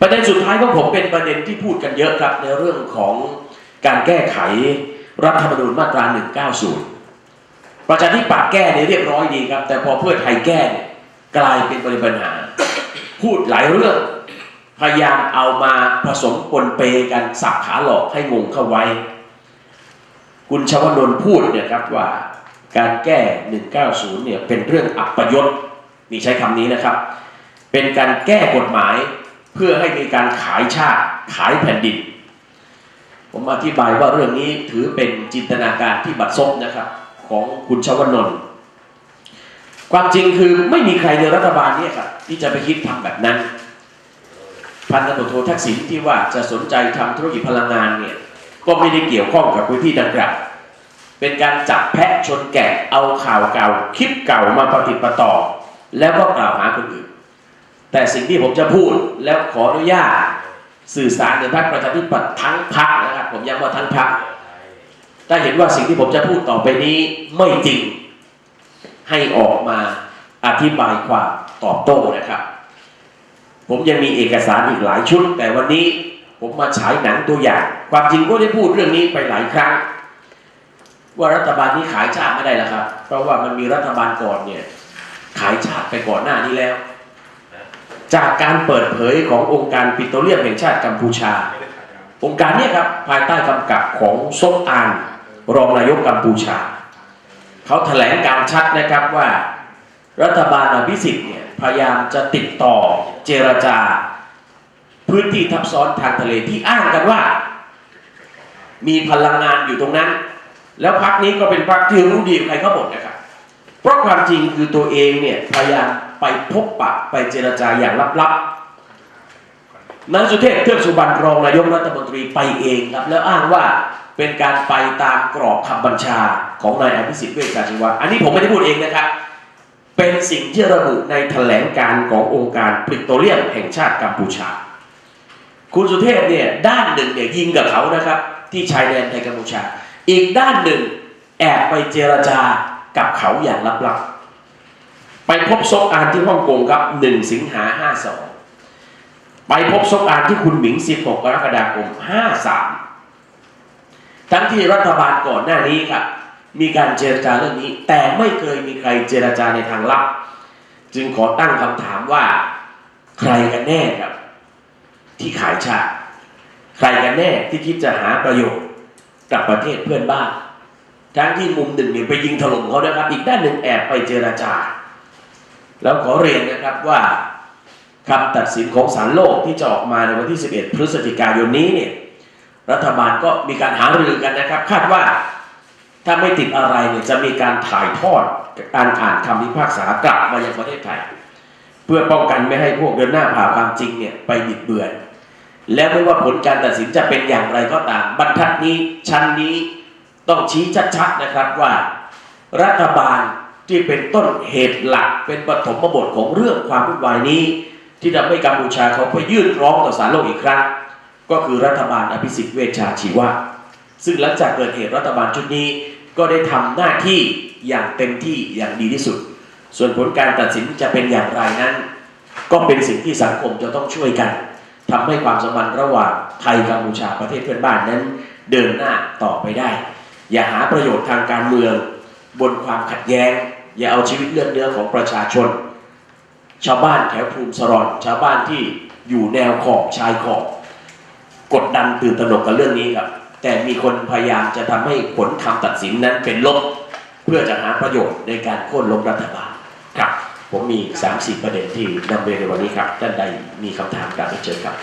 ประเด็นสุดท้ายของผมเป็นประเด็นที่พูดกันเยอะครับ ในเรื่องของการแก้ไขรัฐธรรมนูญมาตรา 190 ประชาธิปัตย์แก้เนี่ยเรียบร้อยดีครับ แต่พอเพื่อไทยแก้เนี่ยกลายเป็นประเด็นปัญหา พูดหลายเรื่องพยายามเอามาผสมปนเปกันสับขาหลอกให้งงเข้าไว้ คุณชวนนท์พูดเนี่ยครับว่าการแก้ 190 เนี่ยเป็นเรื่องอัปยศนี่ใช้คำนี้นะครับ เป็นการแก้กฎหมาย เพื่อให้มีการขายชาติขายแผ่นดิน ผมอธิบายว่าเรื่องนี้ถือเป็นจินตนาการที่บัดซบนะครับ ของคุณชวนนท์ความจริงคือไม่มีใครในรัฐบาลนี้ครับที่จะไปคิดทำแบบนั้น พันตำรวจโททักษิณที่ว่าจะสนใจทำธุรกิจพลังงานเนี่ยก็ไม่ได้เกี่ยวข้องกับพื้นที่ดังกล่าวเป็นการจับแพะชนแกะเอาข่าวเก่าคลิปเก่ามาปฏิปต่อ แล้วก็กล่าวหาคนอื่น แต่สิ่งที่ผมจะพูดแล้วขออนุญาต สื่อสารในพรรคประชาธิปัตย์ทั้งพรรคนะครับ ผมย้ำว่าทั้งพรรคถ้าเห็นว่าสิ่งที่ผมจะพูดต่อไปนี้ไม่จริง ให้ออกมาอธิบายความตอบโต้นะครับ ผมยังมีเอกสารอีกหลายชุด แต่วันนี้ผมมาฉายหนังตัวอย่าง ความจริงก็ได้พูดเรื่องนี้ไปหลายครั้ง ว่ารัฐบาลนี้ขายชาติไม่ได้แล้วครับ เพราะว่ามันมีรัฐบาลก่อนเนี่ยขายชาติไปก่อนหน้านี้แล้ว จากการเปิดเผยขององค์การปิโตรเลียมแห่งชาติกัมพูชา องค์การนี้ครับภายใต้กำกับของซกอาน รองนายกกัมพูชา เขาแถลงการชัดนะครับว่า รัฐบาลอภิสิทธิ์เนี่ยพยายามจะติดต่อเจรจา พื้นที่ทับซ้อนทางทะเลที่อ้างกันว่า มีพลังงานอยู่ตรงนั้น แล้วพักนี้ก็เป็นพักที่รู้ดีใครเขาบอกนะครับเพราะความจริงคือตัวเองเนี่ยพยายาม ไปพบปะไปเจรจาอย่างลับๆนายสุเทพเทือกสุบรรณรองนายกรัฐมนตรีไปเองครับ แล้วอ้างว่าเป็นการไปตามกรอบคำบัญชาของนายอภิสิทธิ์เวชชาชีวะอันนี้ผมไม่ได้พูดเองนะครับ เป็นสิ่งที่ระบุในแถลงการขององค์การปิโตรเลียมแห่งชาติกัมพูชา คุณสุเทพเนี่ยด้านหนึ่งเนี่ยยิงกับเขานะครับ ที่ชายแดนไทยกัมพูชา อีกด้านหนึ่งแอบไปเจรจากับเขาอย่างลับๆ ไปพบซกอานที่ฮ่องกงครับ1สิงหา52ไปพบซกอานที่คุณหมิง16กรกฎาคม53ทั้งที่รัฐบาลก่อนหน้านี้ครับมีการเจรจาเรื่องนี้ แต่ไม่เคยมีใครเจรจาในทางลับ จึงขอตั้งคำถามว่า ใครกันแน่ครับ ที่ขายชาติใครกันแน่ที่คิดจะหาประโยชน์กับประเทศเพื่อนบ้าน ทั้งที่มุมหนึ่งเนี่ยไปยิงถล่มเขานะครับ อีกด้านหนึ่งแอบไปเจราจา แล้วขอเรียนนะครับว่าคำตัดสินของศาลโลกที่จะออกมาในวันที่ 11 พฤศจิกายนนี้เนี่ยรัฐบาลก็มีการหารือกันนะครับ คาดว่าถ้าไม่ติดอะไรเนี่ยจะมีการถ่ายทอดการอ่านคำพิพากษากลับมายังประเทศไทย เพื่อป้องกันไม่ให้พวกเดินหน้าผ่าความจริงเนี่ยไปบิดเบือน และไม่ว่าผลการตัดสินจะเป็นอย่างไรก็ตาม บรรทัดนี้ชั้นนี้ต้องชี้ชัดๆนะครับว่า รัฐบาล ที่เป็นต้นเหตุหลักเป็นปฐมบทของเรื่องความวุ่นวายนี้ ที่ทำให้กัมพูชาเขาไปยื่นร้องต่อศาลโลกอีกครั้ง ก็คือรัฐบาลอภิสิทธิ์เวชชาชีวะ ซึ่งหลังจากเกิดเหตุรัฐบาลชุดนี้ก็ได้ทำหน้าที่อย่างเต็มที่อย่างดีที่สุด ส่วนผลการตัดสินจะเป็นอย่างไรนั้น ก็เป็นสิ่งที่สังคมจะต้องช่วยกันทำให้ความสัมพันธ์ระหว่างไทยกัมพูชาประเทศเพื่อนบ้านนั้น เดินหน้าต่อไปได้ อย่าหาประโยชน์ทางการเมือง บนความขัดแย้ง อย่าเอาชีวิตเลือดเนื้อของประชาชน ชาวบ้านแถวภูมิสรอนชาวบ้านที่อยู่แนวขอบชายขอบกดดันตื่นตระหนกกับเรื่องนี้ครับ แต่มีคนพยายามจะทำให้ผลคำตัดสินนั้นเป็นลบเพื่อจะหาประโยชน์ในการโค่นล้มรัฐบาลครับ ผมมี3 4ประเด็นที่นำเรียนในวันนี้ครับท่านใดมีคำถามกาบเรียนเชิญครับ